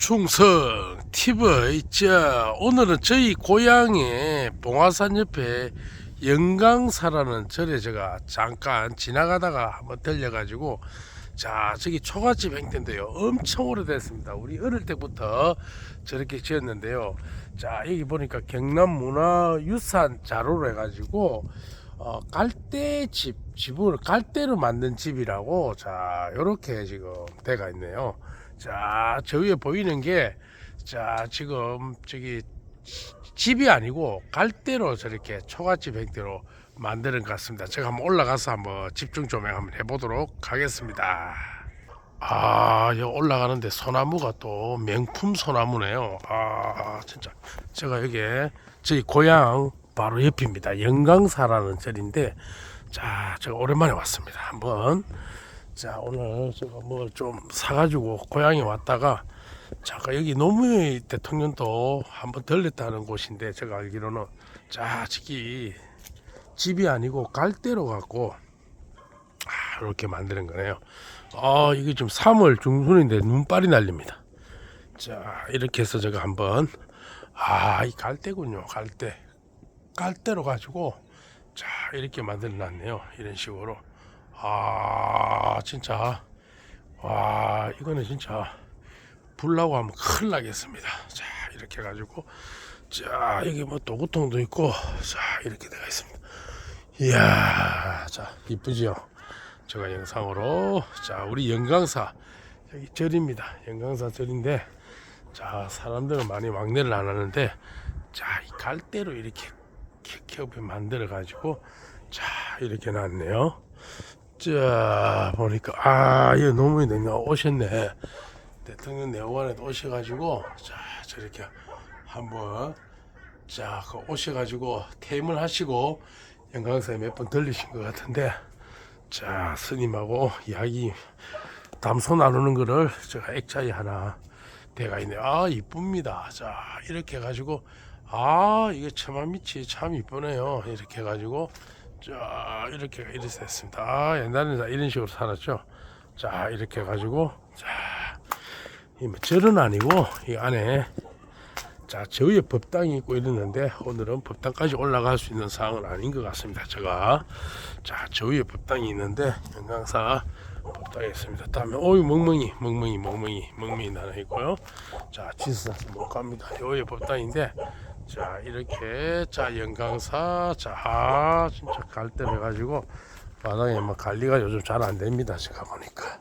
충성 TV 자. 오늘은 저희 고향의 봉화산 옆에 영강사라는 절에 제가 잠깐 지나가다가 한번 들려가지고 자 저기 초가집 행태인데요. 엄청 오래됐습니다. 우리 어릴 때부터 저렇게 지었는데요. 자 여기 보니까 경남문화유산 자료로 해가지고 어, 갈대집 집을 갈대로 만든 집이라고 자 요렇게 지금 돼가 있네요 자, 저 위에 보이는 게, 자, 지금 저기 집이 아니고 갈대로 저렇게 초가집 형태로 만드는 것 같습니다. 제가 한번 올라가서 한번 집중 조명 한번 해보도록 하겠습니다. 아, 여기 올라가는데 소나무가 또 명품 소나무네요. 아, 진짜. 제가 여기 저희 고향 바로 옆입니다. 영강사라는 절인데, 자, 제가 오랜만에 왔습니다. 한번 자 오늘 제가 뭐 좀 사가지고 고향에 왔다가 잠깐 여기 노무현 대통령도 한번 들렸다는 곳인데 제가 알기로는 자 저기 집이 아니고 갈대로 갖고 아, 이렇게 만드는 거네요. 아 이게 지금 3월 중순인데 눈발이 날립니다. 자 이렇게 해서 제가 한번 아 이 갈대군요 갈대 갈대로 가지고 자 이렇게 만들어 놨네요 이런 식으로 아 진짜. 와 이거는 진짜 불나고 하면 큰일 나겠습니다. 자 이렇게 해가지고. 자 여기 뭐 도구통도 있고. 자 이렇게 되어 있습니다. 이야 자 이쁘지요? 제가 영상으로. 자 우리 영강사. 여기 절입니다. 영강사 절인데 자 사람들은 많이 왕래를 안 하는데 자 이 갈대로 이렇게 켜켜 만들어 가지고 자 이렇게 놨네요 자 보니까 아 이거 너무 내가 오셨네. 대통령 내후관에도 오셔가지고 자 저렇게 한번 자그 오셔가지고 퇴임을 하시고 영광사에 몇 번 들리신 것 같은데 자 스님하고 이야기 담소 나누는 거를 제가 액자에 하나 대가 있네. 아 이쁩니다. 자 이렇게 해가지고 아 이게 처마밑이 참 이쁘네요. 이렇게 해가지고 자 이렇게 이렇게 됐습니다. 아, 옛날에는 다 이런 식으로 살았죠. 자 이렇게 해가지고 자이 절은 아니고 이 안에 자저 위에 법당이 있고 이러는데 오늘은 법당까지 올라갈 수 있는 상황은 아닌 것 같습니다. 제가 자저 위에 법당이 있는데 영광사 법당이 있습니다. 다음에 어이 멍멍이 멍멍이 멍멍이 멍멍이 하나 있고요. 자 지수사서 못 갑니다. 요 위에 법당인데 자 이렇게. 자 영강사. 자 아, 진짜 갈대 해 가지고 바닥에 막 관리가 요즘 잘 안 됩니다 제가 보니까.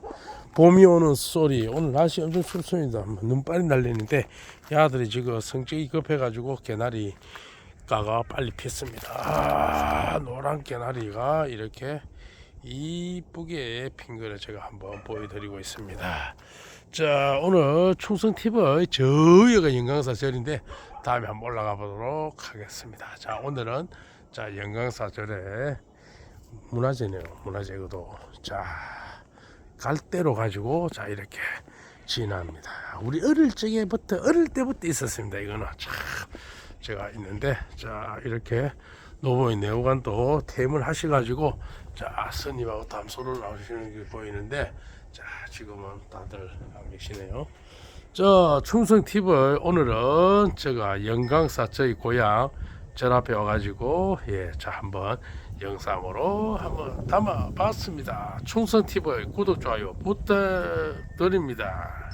봄이 오는 소리. 오늘 날씨 엄청 춥습니다. 뭐 눈발이 날리는데 야들이 지금 성격이 급해 가지고 개나리 가가 빨리 피었습니다. 아, 노란 개나리가 이렇게 이쁘게 핀 거를 제가 한번 보여드리고 있습니다 자 오늘 충성 팁의 저희가 영광사 절인데 다음에 한번 올라가 보도록 하겠습니다. 자 오늘은 자 영광사 절에 문화재네요. 문화재고도 자 갈대로 가지고 자 이렇게 진화합니다. 우리 어릴 적에부터 어릴 때부터 있었습니다. 이거는 참 제가 있는데 자 이렇게 노보인 내후관도 퇴임을 하셔가지고 자 스님하고 담소를 나오시는 게 보이는데 자 지금은 다들 안 계시네요. 저 충성 팁을 오늘은 제가 영광사 저희 고향 절 앞에 와가지고 예자 한번 영상으로 한번 담아 봤습니다. 충성 팁을 구독 좋아요 부탁드립니다.